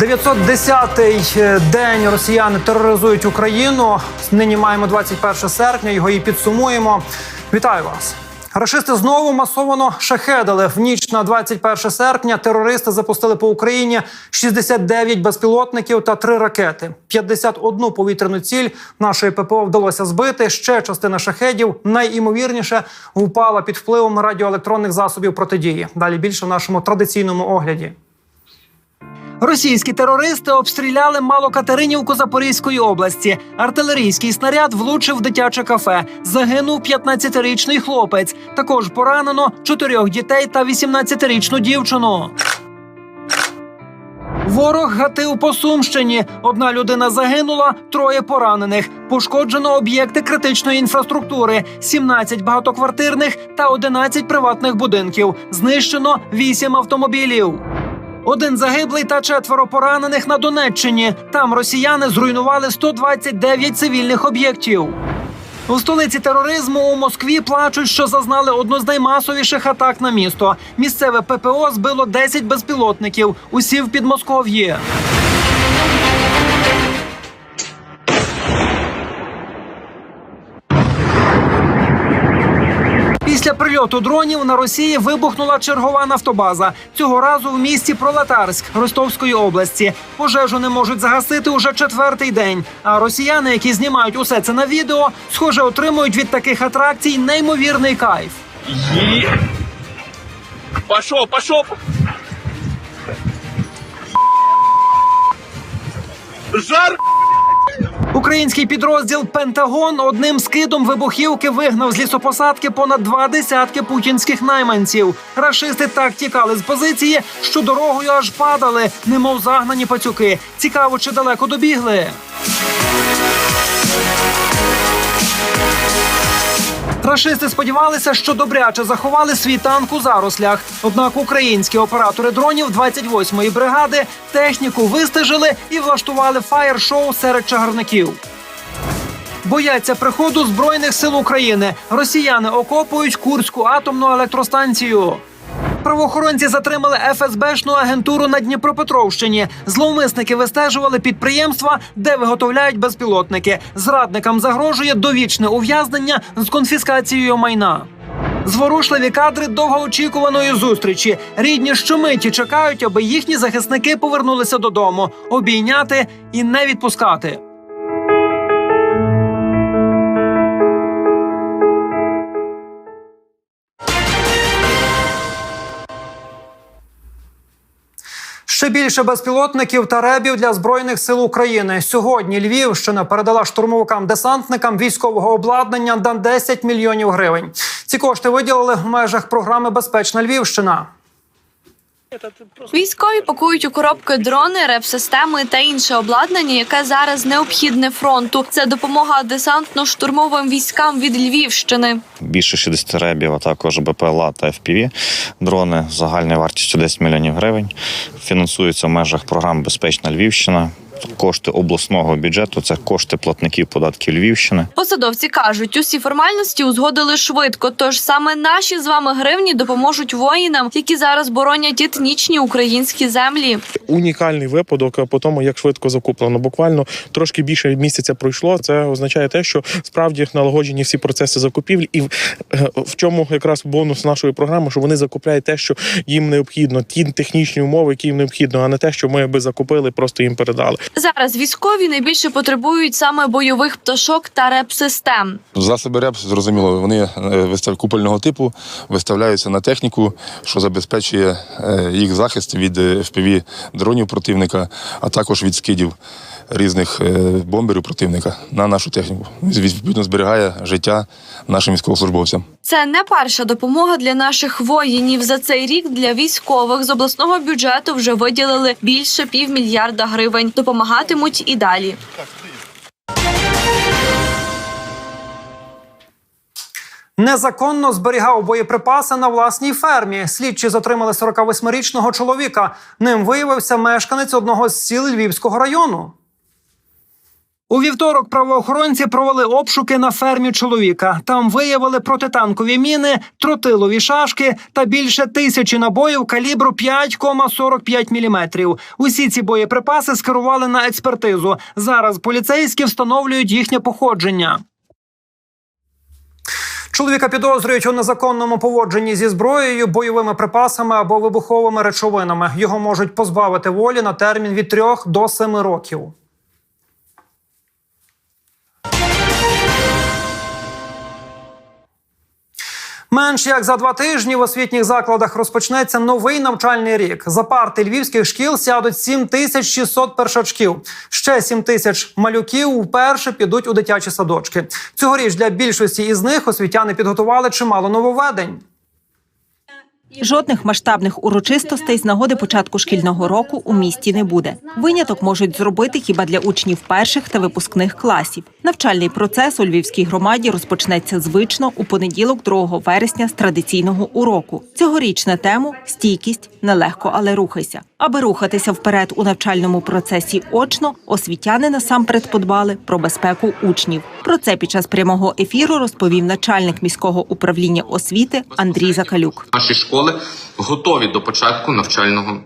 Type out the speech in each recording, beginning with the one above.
910-й день росіяни тероризують Україну. Нині маємо 21 серпня. Його і підсумуємо. Вітаю вас. Рашисти знову масово шахедили в ніч на 21 серпня. Терористи запустили по Україні 69 безпілотників та 3 ракети. 51 повітряну ціль нашої ППО вдалося збити. Ще частина шахедів найімовірніше впала під впливом радіоелектронних засобів протидії. Далі більше в нашому традиційному огляді. Російські терористи обстріляли Малокатеринівку Запорізької області. Артилерійський снаряд влучив в дитяче кафе. Загинув 15-річний хлопець. Також поранено чотирьох дітей та 18-річну дівчину. Ворог гатив по Сумщині. Одна людина загинула, троє поранених. Пошкоджено об'єкти критичної інфраструктури, 17 багатоквартирних та 11 приватних будинків. Знищено 8 автомобілів. Один загиблий та четверо поранених на Донеччині. Там росіяни зруйнували 129 цивільних об'єктів. У столиці тероризму у Москві плачуть, що зазнали одну з наймасовіших атак на місто. Місцеве ППО збило 10 безпілотників. Усі в Підмосков'ї. Після прильоту дронів на Росії вибухнула чергова нафтобаза. Цього разу в місті Пролетарськ Ростовської області. Пожежу не можуть загасити уже четвертий день. А росіяни, які знімають усе це на відео, схоже, отримують від таких атракцій неймовірний кайф. И... Пошел, пошел! Жар! Український підрозділ Пентагон одним скидом вибухівки вигнав з лісопосадки понад два десятки путінських найманців. Рашисти так тікали з позиції, що дорогою аж падали, немов загнані пацюки. Цікаво, чи далеко добігли. Рашисти сподівалися, що добряче заховали свій танк у зарослях. Однак українські оператори дронів 28-ї бригади техніку вистежили і влаштували фаєр-шоу серед чагарників. Бояться приходу збройних сил України. Росіяни окопують Курську атомну електростанцію. Правоохоронці затримали ФСБшну агентуру на Дніпропетровщині. Зловмисники вистежували підприємства, де виготовляють безпілотники. Зрадникам загрожує довічне ув'язнення з конфіскацією майна. Зворушливі кадри довгоочікуваної зустрічі. Рідні щомиті чекають, аби їхні захисники повернулися додому, обійняти і не відпускати. Ще більше безпілотників та ребів для збройних сил України. Сьогодні Львівщина передала штурмовикам-десантникам військового обладнання на 10 мільйонів гривень. Ці кошти виділили в межах програми Безпечна Львівщина. Військові пакують у коробки дрони, реп-системи та інше обладнання, яке зараз необхідне фронту. Це допомога десантно-штурмовим військам від Львівщини. більше 60 ребів, а також БПЛА та FPV дрони загальною вартістю 10 мільйонів гривень. Фінансуються в межах програм Безпечна Львівщина. Кошти обласного бюджету це кошти платників податків Львівщини. Посадовці кажуть, усі формальності узгодили швидко. Тож саме наші з вами гривні допоможуть воїнам, які зараз боронять етнічні українські землі. унікальний випадок по тому, як швидко закуплено. Буквально трошки більше місяця пройшло. Це означає те, що справді налагоджені всі процеси закупівлі, і в, е, в чому якраз бонус нашої програми, що вони закупляють те, що їм необхідно, ті технічні умови, які їм необхідно, а не те, що ми би закупили, просто їм передали. Зараз військові найбільше потребують саме бойових пташок та реп-систем. Засоби РЕП, зрозуміло, вони е, вистав купольного типу, виставляються на техніку, що забезпечує е, їх захист від е, FPV дронів противника, а також від скидів різних е, бомберів противника на нашу техніку. Відповідно, зберігає життя нашим військовослужбовцям. Це не перша допомога для наших воїнів. За цей рік для військових з обласного бюджету вже виділили більше півмільярда гривень. Допомагатимуть і далі. Незаконно зберігав боєприпаси на власній фермі. Слідчі затримали 48-річного чоловіка. Ним виявився мешканець одного з сіл Львівського району. У вівторок правоохоронці провели обшуки на фермі чоловіка. Там виявили протитанкові міни, тротилові шашки та більше тисячі набоїв калібру 5,45 мм. Усі ці боєприпаси скерували на експертизу. Зараз поліцейські встановлюють їхнє походження. Чоловіка підозрюють у незаконному поводженні зі зброєю, бойовими припасами або вибуховими речовинами. Його можуть позбавити волі на термін від 3 до 7 років. Менш як за два тижні в освітніх закладах розпочнеться новий навчальний рік. За парти львівських шкіл сядуть 7600 першачків. Ще 7 тисяч малюків вперше підуть у дитячі садочки. Цьогоріч для більшості із них освітяни підготували чимало нововведень. Жодних масштабних урочистостей з нагоди початку шкільного року у місті не буде. Виняток можуть зробити хіба для учнів перших та випускних класів. Навчальний процес у львівській громаді розпочнеться звично у понеділок, 2 вересня, з традиційного уроку. Цьогорічна тему стійкість нелегко, але рухайся. Аби рухатися вперед у навчальному процесі очно, освітяни насамперед подбали про безпеку учнів. Про це під час прямого ефіру розповів начальник міського управління освіти Андрій Закалюк. Наші школи готові до початку навчального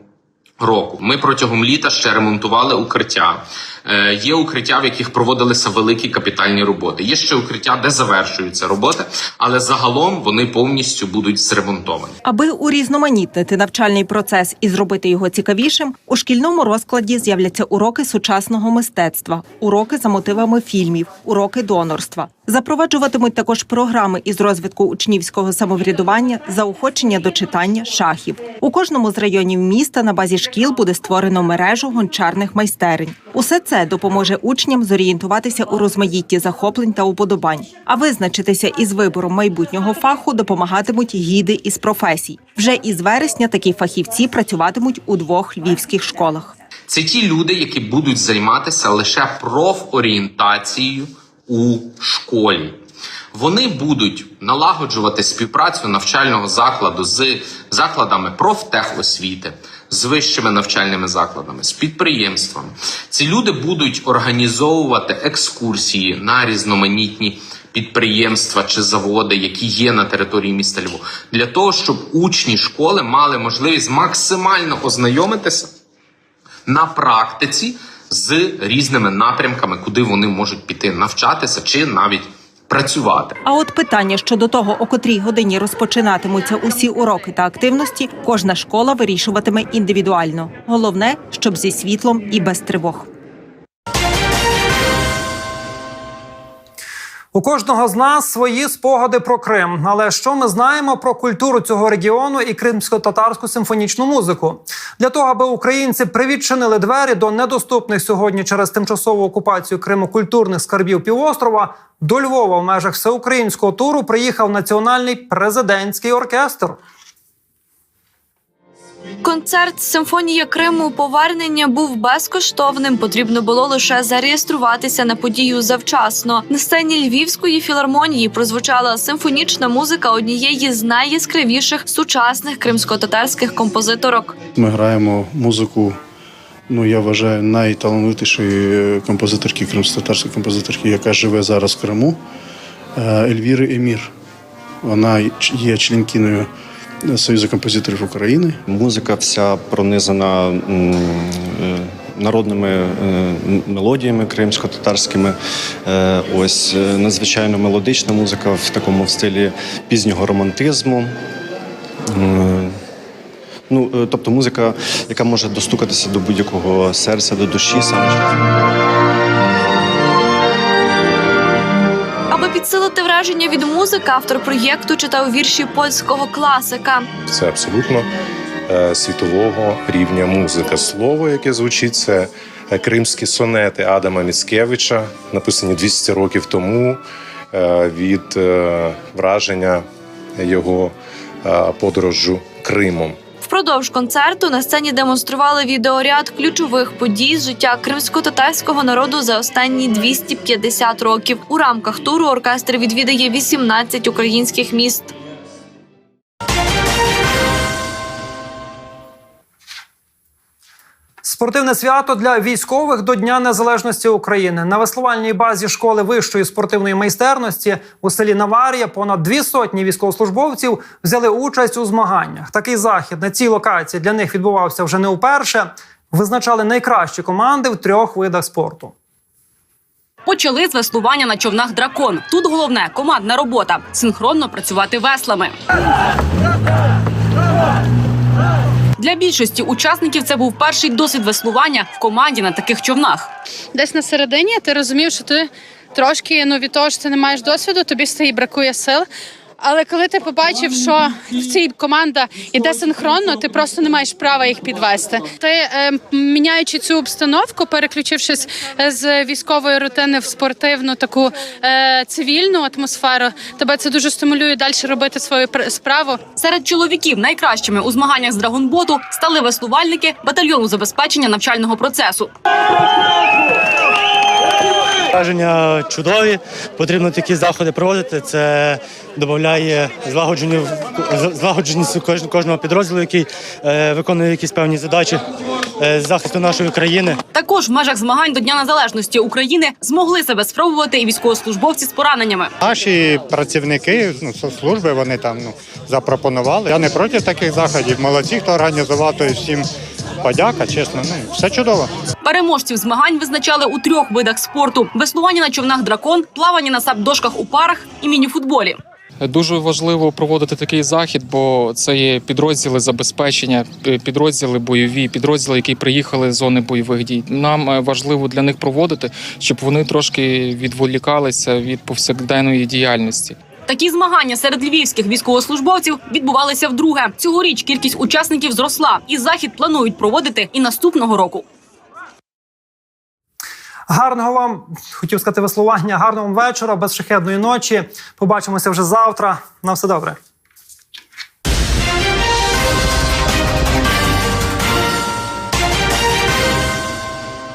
року. Ми протягом літа ще ремонтували укриття. Е, Є укриття, в яких проводилися великі капітальні роботи. Є ще укриття, де завершуються роботи, але загалом вони повністю будуть зремонтовані. Аби урізноманітнити навчальний процес і зробити його цікавішим, у шкільному розкладі з'являться уроки сучасного мистецтва, уроки за мотивами фільмів, уроки донорства. Запроваджуватимуть також програми із розвитку учнівського самоврядування, заохочення до читання, шахів. У кожному з районів міста на базі шкіл буде створено мережу гончарних майстерень. Усе це допоможе учням зорієнтуватися у розмаїтті захоплень та уподобань. А визначитися із вибором майбутнього фаху допомагатимуть гіди із професій. Вже із вересня такі фахівці працюватимуть у двох львівських школах. Це ті люди, які будуть займатися лише профорієнтацією у школі. Вони будуть налагоджувати співпрацю навчального закладу з закладами профтехосвіти, з вищими навчальними закладами, з підприємствами. Ці люди будуть організовувати екскурсії на різноманітні підприємства чи заводи, які є на території міста Львова, для того, щоб учні школи мали можливість максимально ознайомитися на практиці з різними напрямками, куди вони можуть піти навчатися чи навіть працювати. А от питання щодо того, о котрій годині розпочинатимуться усі уроки та активності, кожна школа вирішуватиме індивідуально. Головне, щоб зі світлом і без тривог. У кожного з нас свої спогади про Крим. Але що ми знаємо про культуру цього регіону і кримсько-татарську симфонічну музику? Для того, аби українці привідчинили двері до недоступних сьогодні через тимчасову окупацію Криму культурних скарбів півострова, до Львова в межах всеукраїнського туру приїхав національний президентський оркестр. Концерт Симфонія Криму повернення був безкоштовним. Потрібно було лише зареєструватися на подію завчасно. На сцені Львівської філармонії прозвучала симфонічна музика однієї з найяскравіших сучасних кримсько-татарських композиторок. Ми граємо музику. Ну, я вважаю, найталановитішої композиторки, кримськотатарської композиторки, яка живе зараз в Криму, е, Ельвіри Емір. Вона є членкиною Союзу композиторів України. Музика вся пронизана е, народними е, мелодіями кримсько-татарськими. Е, Ось е, надзвичайно мелодична музика в такому стилі пізнього романтизму. Ну, е, тобто музика, яка може достукатися до будь-якого серця, до душі саме підсилити враження від музики, автор проєкту читав вірші польського класика. Це абсолютно е, світового рівня музика. Слово, яке звучить, це е, кримські сонети Адама Міцкевича, написані 200 років тому е, від враження його подорожу Кримом. Впродовж концерту на сцені демонстрували відеоряд ключових подій з життя кримсько-татарського народу за останні 250 років. У рамках туру оркестр відвідає 18 українських міст. Спортивне свято для військових до Дня Незалежності України на веслувальній базі школи вищої спортивної майстерності у селі Наварія понад дві сотні військовослужбовців взяли участь у змаганнях. Такий захід на цій локації для них відбувався вже не вперше. Визначали найкращі команди в трьох видах спорту. Почали з веслування на човнах дракон. Тут головне командна робота синхронно працювати веслами. Для більшості учасників це був перший досвід веслування в команді на таких човнах. десь на середині ти розумів, що ти трошки ну від того, що ти не маєш досвіду, тобі стає бракує сил. Але коли ти побачив, що в цій команда іде синхронно, ти просто не маєш права їх підвести. Ти е, міняючи цю обстановку, переключившись е, з військової рутини в спортивну таку е, цивільну атмосферу, тебе це дуже стимулює далі робити свою пр- справу. Серед чоловіків найкращими у змаганнях з драгонботу стали веслувальники батальйону забезпечення навчального процесу. Враження чудові. Потрібно такі заходи проводити. Це додає злагодженість кожного підрозділу, який е, виконує якісь певні задачі е, з захисту нашої країни. Також в межах змагань до Дня Незалежності України змогли себе спробувати і військовослужбовці з пораненнями. Наші працівники ну, соцслужби вони там ну, запропонували. Я не проти таких заходів. Молодці, хто організував, то всім подяка. Чесно, ну все чудово. Переможців змагань визначали у трьох видах спорту: веслування на човнах дракон, плавання на сап-дошках у парах і мініфутболі. Дуже важливо проводити такий захід, бо це є підрозділи забезпечення, підрозділи бойові, підрозділи, які приїхали з зони бойових дій. Нам е, важливо для них проводити, щоб вони трошки відволікалися від повсякденної діяльності. Такі змагання серед львівських військовослужбовців відбувалися вдруге. Цьогоріч кількість учасників зросла, і захід планують проводити і наступного року. Гарного вам хотів сказати веслування, гарного вам вечора, безшахедної ночі. Побачимося вже завтра. На все добре.